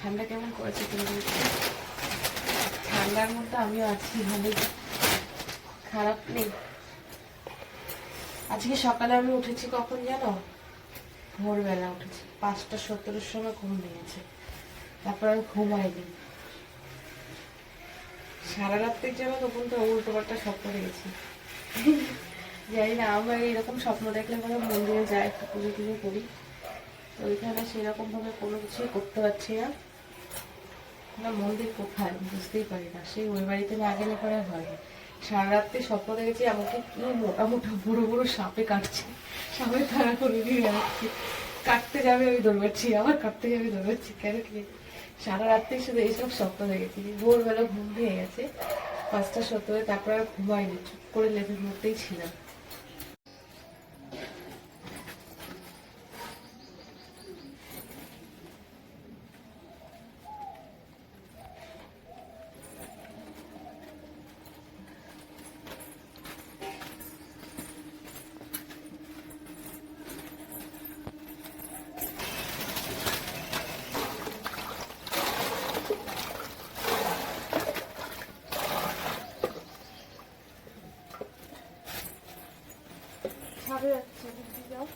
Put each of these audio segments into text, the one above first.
ঠান্ডা কেমন করেছে ঠান্ডার মধ্যে আমিও আছি, ভালোই। খারাপ নেই। আজকে সকালে আমি উঠেছি কখন জানো? ভোরবেলা উঠেছি। পাঁচটা সত্তরের সময় ঘুম ভেঙেছে। তারপর আমি ঘুমাইনি। সারা রাত্রির জন্য তখন তো উল্টো পাল্টা স্বপ্ন দেখেছি। জানি না, আমার এরকম স্বপ্ন দেখলে মানে মন্দিরে যাই, একটু পুজো টুজো করি। তো ওইখানে সেরকম ভাবে কোনো কিছুই করতে পারছি না। না, মন্দির কোথায়? বুঝতেই পারি না। সেই ওই বাড়িতে না গেলে পরে হয় না। সারা রাত্রি স্বপ্ন দেখেছি, আমাকে কি মোটা মোটা বড় বড় সাপে কাটছে। সাপে তারা করে দিয়ে যাচ্ছে কাটতে যাবে আমি দৌড়াচ্ছি, আবার কাটতে যাবে, দৌড়াচ্ছি। কেন কি? সারা রাত্রি শুধু এইসব স্বপ্ন দেখেছি। ভোরবেলা ঘুম ভেঙে গেছে, পাঁচটা সত্তরে তারপর আর ঘুমাইনি চুপ করে লেপের মধ্যেই ছিলাম। Sarı. Sarı güzel.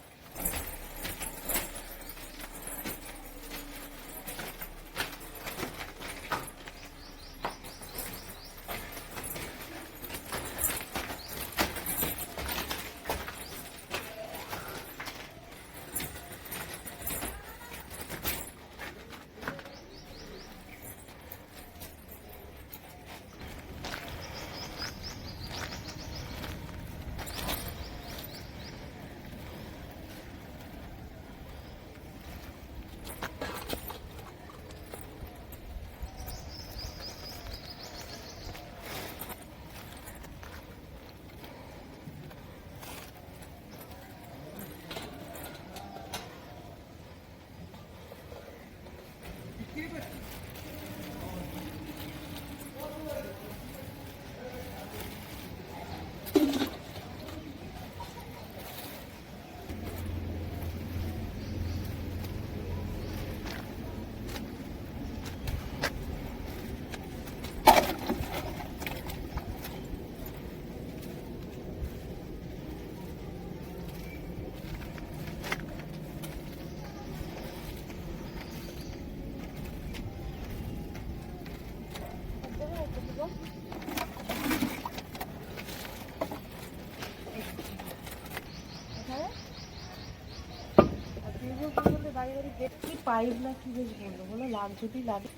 কি পাইপ না কি বেশ বলল বলো লাগ যদি লাগে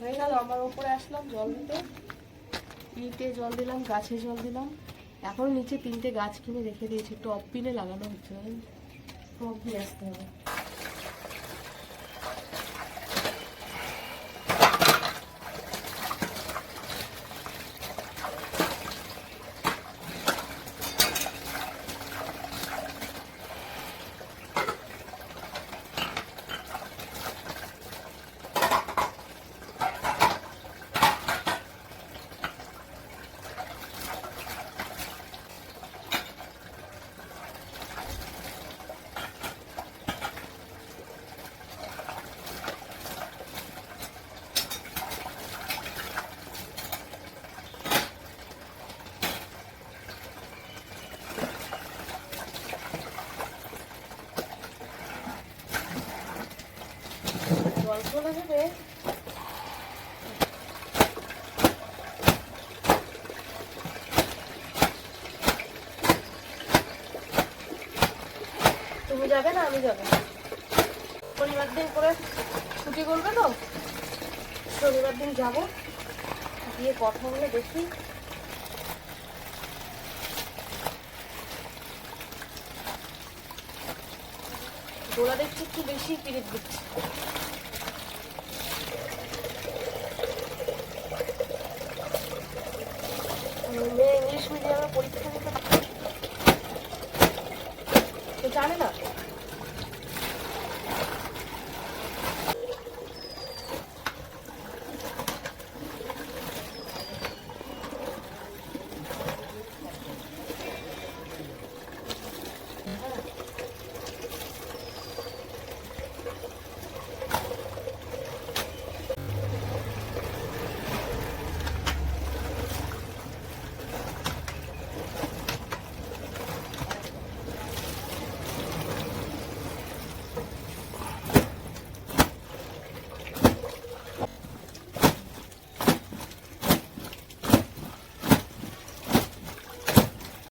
হয়ে গেল, আমার ওপরে আসলাম জল দিতে। ইটে জল দিলাম, গাছে জল দিলাম। এখন নিচে তিনটে গাছ কিনে রেখে দিয়েছি একটু পিনে লাগানো হচ্ছে টপ দিয়ে আসতে হবে। যাবে তুমি যাবে না, আমি যাব শনিবার দিন করে ছুটি করবে তো? শনিবার দিন যাব। গিয়ে কথা বলে দেখি। দোলা দেখছি একটু বেশি পিরিত দিচ্ছে। মিডিয়ামে পরীক্ষা দিতে জানে না।